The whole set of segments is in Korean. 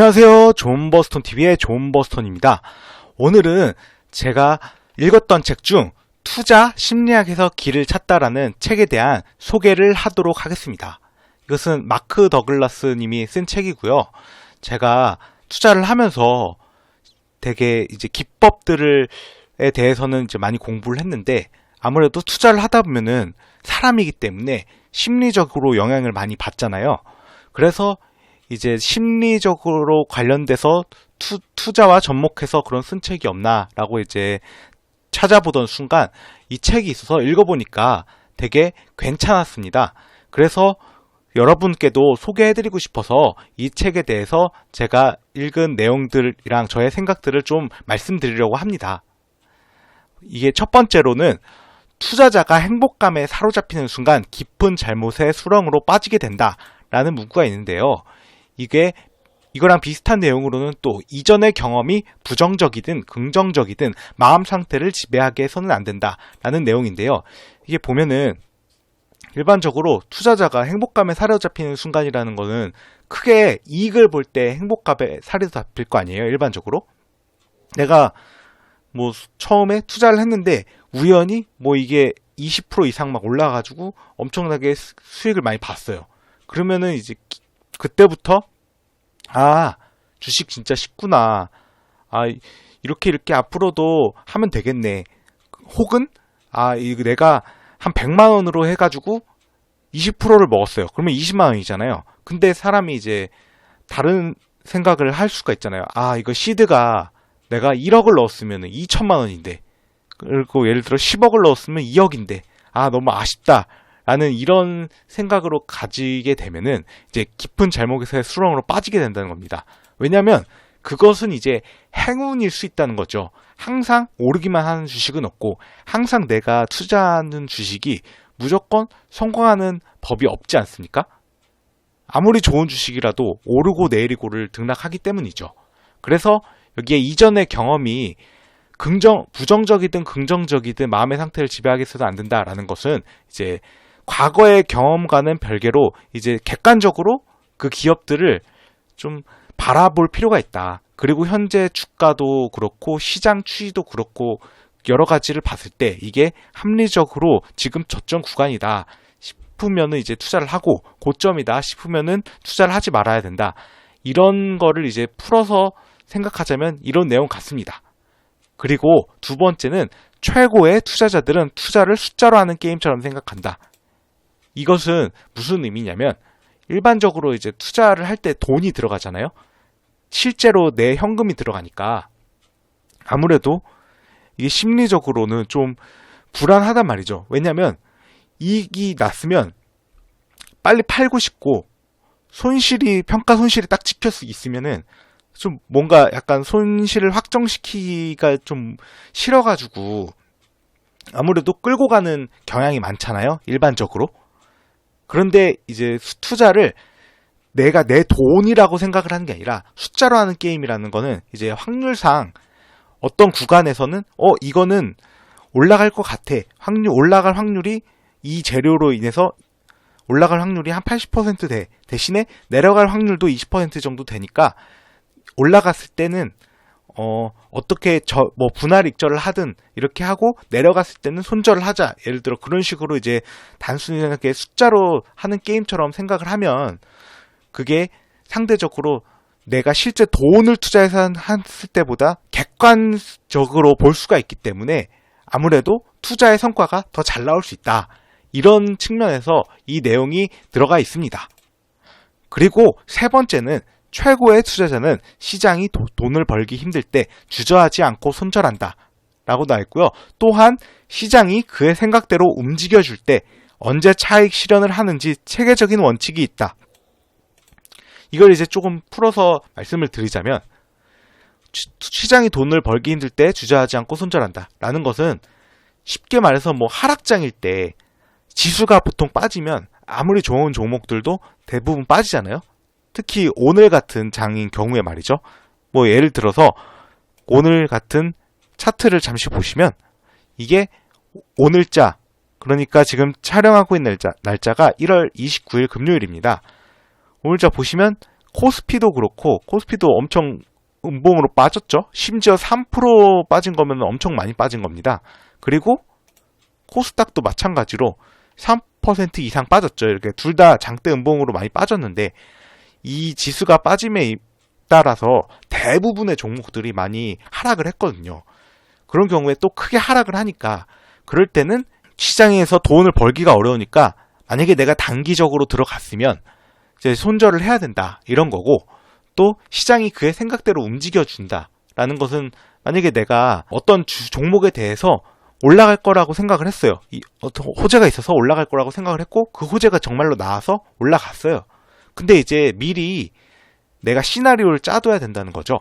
안녕하세요. 존 버스턴 TV의 존 버스턴입니다. 오늘은 제가 읽었던 책 중 투자 심리학에서 길을 찾다라는 책에 대한 소개를 하도록 하겠습니다. 이것은 마크 더글라스 님이 쓴 책이고요. 제가 투자를 하면서 되게 이제 기법들에 대해서는 이제 많이 공부를 했는데 아무래도 투자를 하다 보면은 사람이기 때문에 심리적으로 영향을 많이 받잖아요. 그래서 이제 심리적으로 관련돼서 투, 투자와 접목해서 그런 쓴 책이 없나라고 이제 찾아보던 순간 이 책이 있어서 읽어보니까 되게 괜찮았습니다. 그래서 여러분께도 소개해드리고 싶어서 이 책에 대해서 제가 읽은 내용들이랑 저의 생각들을 좀 말씀드리려고 합니다. 이게 첫 번째로는 투자자가 행복감에 사로잡히는 순간 깊은 잘못의 수렁으로 빠지게 된다 라는 문구가 있는데요. 이게 이거랑 비슷한 내용으로는 또 이전의 경험이 부정적이든 긍정적이든 마음 상태를 지배하게 해서는 안 된다라는 내용인데요. 이게 보면은 일반적으로 투자자가 행복감에 사로잡히는 순간이라는 거는 크게 이익을 볼 때 행복감에 사로잡힐 거 아니에요. 일반적으로. 내가 뭐 처음에 투자를 했는데 우연히 뭐 이게 20% 이상 막 올라가지고 엄청나게 수익을 많이 봤어요. 그러면은 이제 그때부터 아 주식 진짜 쉽구나. 아 이렇게 이렇게 앞으로도 하면 되겠네. 혹은 아 이거 내가 한 100만 원으로 해가지고 20%를 먹었어요. 그러면 20만 원이잖아요. 근데 사람이 이제 다른 생각을 할 수가 있잖아요. 아 이거 시드가 내가 1억을 넣었으면 2천만 원인데 그리고 예를 들어 10억을 넣었으면 2억인데 아 너무 아쉽다 라는 이런 생각으로 가지게 되면은 이제 깊은 잘못에서의 수렁으로 빠지게 된다는 겁니다. 왜냐하면 그것은 이제 행운일 수 있다는 거죠. 항상 오르기만 하는 주식은 없고 항상 내가 투자하는 주식이 무조건 성공하는 법이 없지 않습니까? 아무리 좋은 주식이라도 오르고 내리고를 등락하기 때문이죠. 그래서 여기에 이전의 경험이 긍정, 부정적이든 긍정적이든 마음의 상태를 지배하겠어도 안 된다라는 것은 이제 과거의 경험과는 별개로 이제 객관적으로 그 기업들을 좀 바라볼 필요가 있다. 그리고 현재 주가도 그렇고 시장 추이도 그렇고 여러 가지를 봤을 때 이게 합리적으로 지금 저점 구간이다 싶으면은 이제 투자를 하고 고점이다 싶으면은 투자를 하지 말아야 된다. 이런 거를 이제 풀어서 생각하자면 이런 내용 같습니다. 그리고 두 번째는 최고의 투자자들은 투자를 숫자로 하는 게임처럼 생각한다. 이것은 무슨 의미냐면 일반적으로 이제 투자를 할 때 돈이 들어가잖아요. 실제로 내 현금이 들어가니까 아무래도 이게 심리적으로는 좀 불안하단 말이죠. 왜냐면 이익이 났으면 빨리 팔고 싶고 손실이 평가 손실이 딱 찍혀 있으면은 좀 뭔가 약간 손실을 확정시키기가 좀 싫어가지고 아무래도 끌고 가는 경향이 많잖아요. 일반적으로. 그런데 이제 투자를 내가 내 돈이라고 생각을 하는 게 아니라 숫자로 하는 게임이라는 거는 이제 확률상 어떤 구간에서는 어 이거는 올라갈 것 같아. 확률 올라갈 확률이 이 재료로 인해서 올라갈 확률이 한 80% 돼. 대신에 내려갈 확률도 20% 정도 되니까 올라갔을 때는 어, 어떻게 저, 뭐, 분할 익절을 하든 이렇게 하고 내려갔을 때는 손절을 하자. 예를 들어 그런 식으로 이제 단순하게 숫자로 하는 게임처럼 생각을 하면 그게 상대적으로 내가 실제 돈을 투자해서 했을 때보다 객관적으로 볼 수가 있기 때문에 아무래도 투자의 성과가 더 잘 나올 수 있다. 이런 측면에서 이 내용이 들어가 있습니다. 그리고 세 번째는 최고의 투자자는 시장이 도, 돈을 벌기 힘들 때 주저하지 않고 손절한다. 라고 나와 있고요. 또한 시장이 그의 생각대로 움직여줄 때 언제 차익 실현을 하는지 체계적인 원칙이 있다. 이걸 이제 조금 풀어서 말씀을 드리자면 시장이 돈을 벌기 힘들 때 주저하지 않고 손절한다. 라는 것은 쉽게 말해서 뭐 하락장일 때 지수가 보통 빠지면 아무리 좋은 종목들도 대부분 빠지잖아요. 특히 오늘 같은 장인 경우에 말이죠. 뭐 예를 들어서 오늘 같은 차트를 잠시 보시면 이게 오늘자 그러니까 지금 촬영하고 있는 날짜, 날짜 가 1월 29일 금요일입니다. 오늘자 보시면 코스피도 그렇고 코스피도 엄청 음봉으로 빠졌죠. 심지어 3% 빠진 거면 엄청 많이 빠진 겁니다. 그리고 코스닥도 마찬가지로 3% 이상 빠졌죠. 이렇게 둘 다 장대 음봉으로 많이 빠졌는데 이 지수가 빠짐에 따라서 대부분의 종목들이 많이 하락을 했거든요. 그런 경우에 또 크게 하락을 하니까 그럴 때는 시장에서 돈을 벌기가 어려우니까 만약에 내가 단기적으로 들어갔으면 이제 손절을 해야 된다 이런 거고 또 시장이 그의 생각대로 움직여 준다라는 것은 만약에 내가 어떤 주, 종목에 대해서 올라갈 거라고 생각을 했어요. 이 어떤 호재가 있어서 올라갈 거라고 생각을 했고 그 호재가 정말로 나와서 올라갔어요. 근데 이제 미리 내가 시나리오를 짜둬야 된다는 거죠.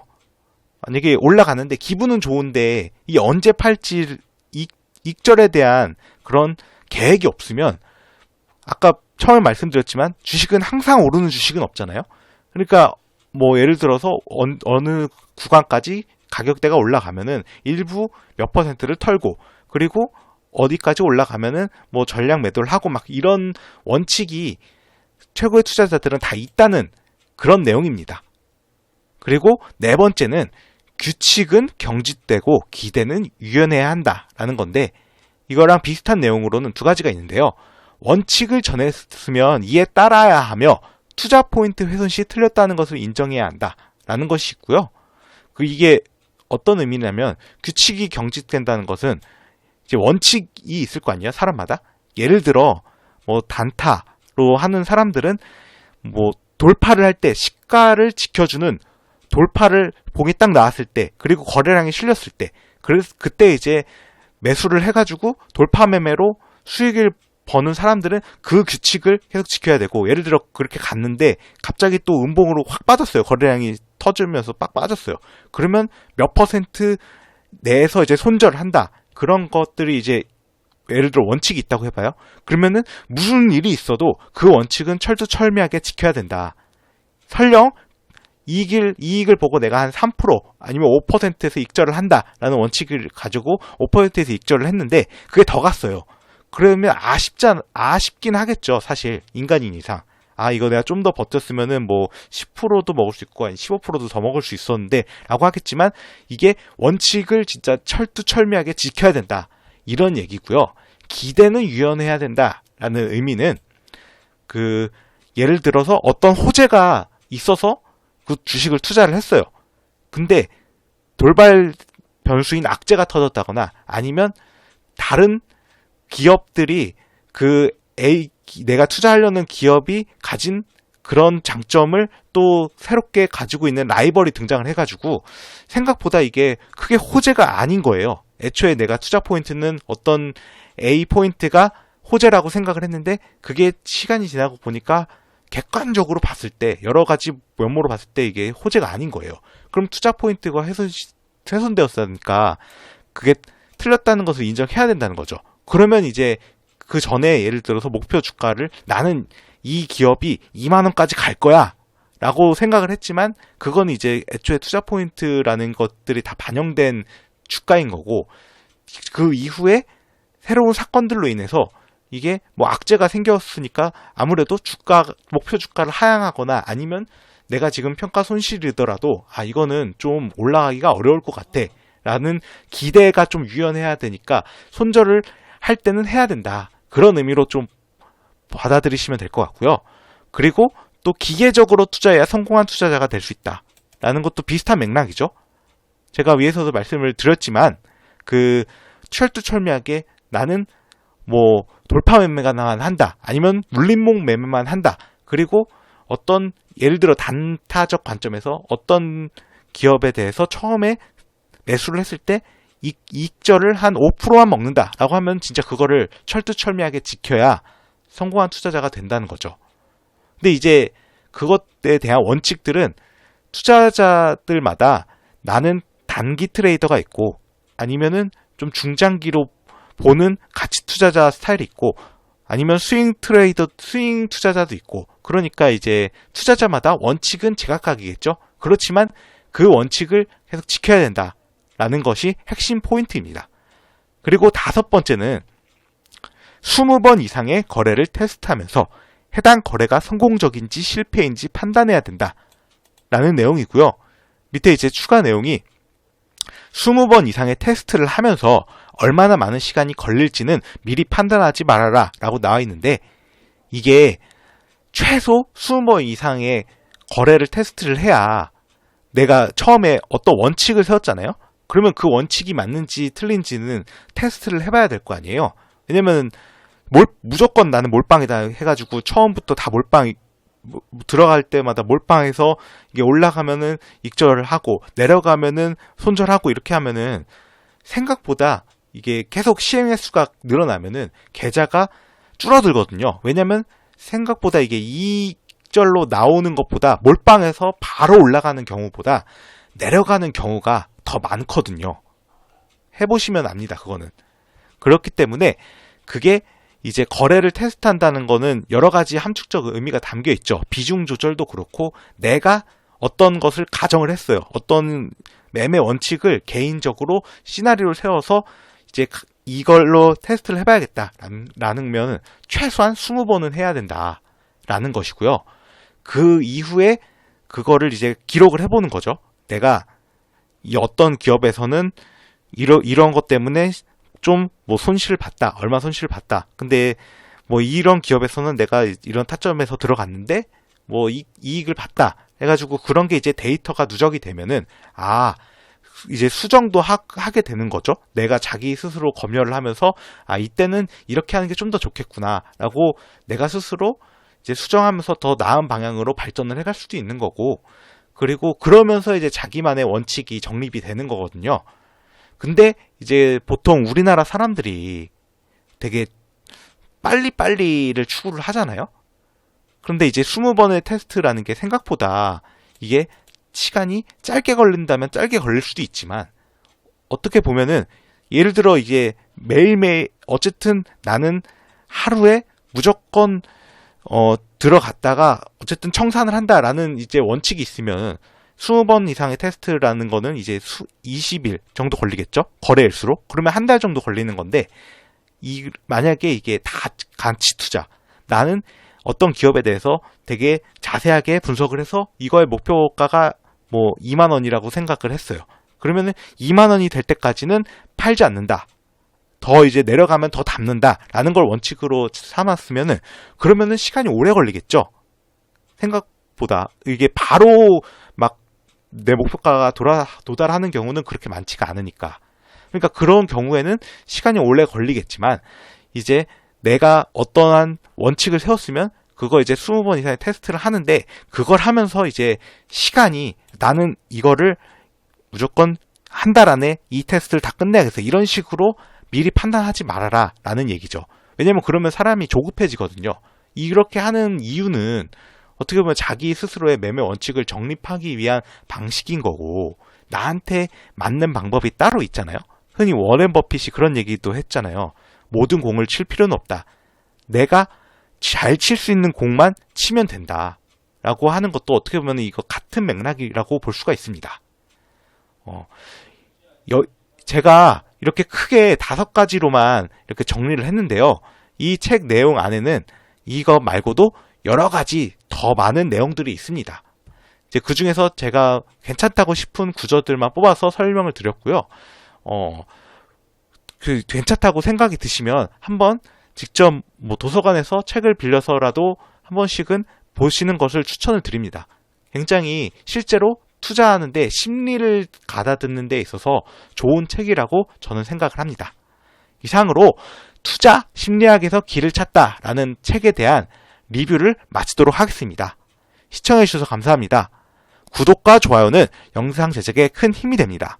만약에 올라가는데 기분은 좋은데 이 언제 팔지 익, 익절에 대한 그런 계획이 없으면 아까 처음에 말씀드렸지만 주식은 항상 오르는 주식은 없잖아요. 그러니까 뭐 예를 들어서 어느 구간까지 가격대가 올라가면은 일부 몇 퍼센트를 털고 그리고 어디까지 올라가면은 뭐 전략 매도를 하고 막 이런 원칙이 최고의 투자자들은 다 있다는 그런 내용입니다. 그리고 네 번째는 규칙은 경직되고 기대는 유연해야 한다라는 건데 이거랑 비슷한 내용으로는 두 가지가 있는데요. 원칙을 전했으면 이에 따라야 하며 투자 포인트 훼손 시 틀렸다는 것을 인정해야 한다라는 것이 있고요. 그 이게 어떤 의미냐면 규칙이 경직된다는 것은 이제 원칙이 있을 거 아니에요 사람마다 예를 들어 뭐 단타로 하는 사람들은 뭐 돌파를 할 때 시가를 지켜주는 돌파를 봉이 딱 나왔을 때 그리고 거래량이 실렸을 때 그래서 그때 이제 매수를 해가지고 돌파 매매로 수익을 버는 사람들은 그 규칙을 계속 지켜야 되고 예를 들어 그렇게 갔는데 갑자기 또 음봉으로 확 빠졌어요. 거래량이 터지면서 빡 빠졌어요. 그러면 몇 퍼센트 내에서 이제 손절을 한다. 그런 것들이 이제 예를 들어 원칙이 있다고 해봐요 그러면은 무슨 일이 있어도 그 원칙은 철두철미하게 지켜야 된다 설령 이익을, 이익을 보고 내가 한 3% 아니면 5%에서 익절을 한다라는 원칙을 가지고 5%에서 익절을 했는데 그게 더 갔어요. 그러면 아쉽잖, 아쉽긴 하겠죠. 사실. 인간인 이상. 아, 이거 내가 좀 더 버텼으면은 뭐 10%도 먹을 수 있고 15%도 더 먹을 수 있었는데 라고 하겠지만 이게 원칙을 진짜 철두철미하게 지켜야 된다. 이런 얘기고요. 기대는 유연해야 된다라는 의미는 그 예를 들어서 어떤 호재가 있어서 그 주식을 투자를 했어요. 근데 돌발 변수인 악재가 터졌다거나 아니면 다른 기업들이 그 A 내가 투자하려는 기업이 가진 그런 장점을 또 새롭게 가지고 있는 라이벌이 등장을 해가지고 생각보다 이게 크게 호재가 아닌 거예요. 애초에 내가 투자 포인트는 어떤 A 포인트가 호재라고 생각을 했는데 그게 시간이 지나고 보니까 객관적으로 봤을 때 여러 가지 면모로 봤을 때 이게 호재가 아닌 거예요. 그럼 투자 포인트가 훼손, 훼손되었으니까 그게 틀렸다는 것을 인정해야 된다는 거죠. 그러면 이제 그 전에 예를 들어서 목표 주가를 나는 이 기업이 2만 원까지 갈 거야. 라고 생각을 했지만 그건 이제 애초에 투자 포인트라는 것들이 다 반영된 주가인 거고 그 이후에 새로운 사건들로 인해서 이게 뭐 악재가 생겼으니까 아무래도 주가 목표 주가를 하향하거나 아니면 내가 지금 평가 손실이더라도 아 이거는 좀 올라가기가 어려울 것 같아. 라는 기대가 좀 유연해야 되니까 손절을 할 때는 해야 된다. 그런 의미로 좀 받아들이시면 될 것 같고요. 그리고 또 기계적으로 투자해야 성공한 투자자가 될 수 있다. 라는 것도 비슷한 맥락이죠 제가 위에서도 말씀을 드렸지만 그 철두철미하게 나는 뭐 돌파 매매만 한다. 아니면 물림목 매매만 한다. 그리고 어떤 예를 들어 단타적 관점에서 어떤 기업에 대해서 처음에 매수를 했을 때 이익, 이익절을 한 5%만 먹는다라고 하면 진짜 그거를 철두철미하게 지켜야 성공한 투자자가 된다는 거죠. 근데 이제 그것에 대한 원칙들은 투자자들마다 나는 단기 트레이더가 있고 아니면은 좀 중장기로 보는 가치 투자자 스타일이 있고 아니면 스윙 트레이더, 스윙 투자자도 있고 그러니까 이제 투자자마다 원칙은 제각각이겠죠. 그렇지만 그 원칙을 계속 지켜야 된다라는 것이 핵심 포인트입니다. 그리고 다섯 번째는 20번 이상의 거래를 테스트하면서 해당 거래가 성공적인지 실패인지 판단해야 된다. 라는 내용이고요. 밑에 이제 추가 내용이 20번 이상의 테스트를 하면서 얼마나 많은 시간이 걸릴지는 미리 판단하지 말아라 라고 나와 있는데 이게 최소 20번 이상의 거래를 테스트를 해야 내가 처음에 어떤 원칙을 세웠잖아요. 그러면 그 원칙이 맞는지 틀린지는 테스트를 해봐야 될 거 아니에요. 왜냐면 몰, 무조건 나는 몰빵이다 해가지고 처음부터 다 몰빵 뭐, 들어갈 때마다 몰빵해서 이게 올라가면은 익절을 하고 내려가면은 손절하고 이렇게 하면은 생각보다 이게 계속 시행 횟수가 늘어나면은 계좌가 줄어들거든요. 왜냐면 생각보다 이게 이절로 나오는 것보다 몰빵해서 바로 올라가는 경우보다 내려가는 경우가 더 많거든요. 해보시면 압니다. 그거는. 그렇기 때문에 그게 이제 거래를 테스트한다는 거는 여러 가지 함축적 의미가 담겨 있죠. 비중 조절도 그렇고 내가 어떤 것을 가정을 했어요. 어떤 매매 원칙을 개인적으로 시나리오를 세워서 이제 이걸로 테스트를 해봐야겠다라는 면 최소한 20번은 해야 된다라는 것이고요. 그 이후에 그거를 이제 기록을 해보는 거죠. 내가 이 어떤 기업에서는 이러, 이런 것 때문에 좀 뭐 손실을 봤다. 얼마 손실을 봤다. 근데 뭐 이런 기업에서는 내가 이런 타점에서 들어갔는데 뭐 이, 이익을 봤다. 해가지고 그런 게 이제 데이터가 누적이 되면은 아 이제 수정도 하, 게 되는 거죠. 내가 자기 스스로 검열을 하면서 아 이때는 이렇게 하는 게 좀 더 좋겠구나라고 내가 스스로 이제 수정하면서 더 나은 방향으로 발전을 해갈 수도 있는 거고 그리고 그러면서 이제 자기만의 원칙이 정립이 되는 거거든요. 근데 이제 보통 우리나라 사람들이 되게 빨리빨리를 추구를 하잖아요. 그런데 이제 20번의 테스트라는 게 생각보다 이게 시간이 짧게 걸린다면 짧게 걸릴 수도 있지만 어떻게 보면은 예를 들어 이게 매일매일 어쨌든 나는 하루에 무조건 어 들어갔다가 어쨌든 청산을 한다라는 이제 원칙이 있으면 20번 이상의 테스트라는 거는 이제 수, 20일 정도 걸리겠죠? 거래일수로? 그러면 한 달 정도 걸리는 건데, 이, 만약에 이게 다 간치 투자. 나는 어떤 기업에 대해서 되게 자세하게 분석을 해서 이거의 목표가가 뭐 2만 원이라고 생각을 했어요. 그러면은 2만 원이 될 때까지는 팔지 않는다. 더 이제 내려가면 더 담는다라는 걸 원칙으로 삼았으면은 그러면은 시간이 오래 걸리겠죠. 생각보다 이게 바로 막 내 목표가가 돌아, 도달하는 경우는 그렇게 많지가 않으니까. 그러니까 그런 경우에는 시간이 오래 걸리겠지만 이제 내가 어떠한 원칙을 세웠으면 그거 이제 20번 이상의 테스트를 하는데 그걸 하면서 이제 시간이 나는 이거를 무조건 한 달 안에 이 테스트를 다 끝내야겠어. 이런 식으로 미리 판단하지 말아라 라는 얘기죠. 왜냐면 그러면 사람이 조급해지거든요. 이렇게 하는 이유는 어떻게 보면 자기 스스로의 매매 원칙을 정립하기 위한 방식인 거고 나한테 맞는 방법이 따로 있잖아요. 흔히 워렌 버핏이 그런 얘기도 했잖아요. 모든 공을 칠 필요는 없다. 내가 잘 칠 수 있는 공만 치면 된다. 라고 하는 것도 어떻게 보면 이거 같은 맥락이라고 볼 수가 있습니다. 어, 여, 제가 이렇게 크게 다섯 가지로만 이렇게 정리를 했는데요. 이 책 내용 안에는 이거 말고도 여러 가지 더 많은 내용들이 있습니다. 이제 그 중에서 제가 괜찮다고 싶은 구조들만 뽑아서 설명을 드렸고요. 어, 그 괜찮다고 생각이 드시면 한번 직접 뭐 도서관에서 책을 빌려서라도 한 번씩은 보시는 것을 추천을 드립니다. 굉장히 실제로 투자하는데 심리를 가다듬는 데 있어서 좋은 책이라고 저는 생각을 합니다. 이상으로 투자 심리학에서 길을 찾다라는 책에 대한 리뷰를 마치도록 하겠습니다. 시청해주셔서 감사합니다. 구독과 좋아요는 영상 제작에 큰 힘이 됩니다.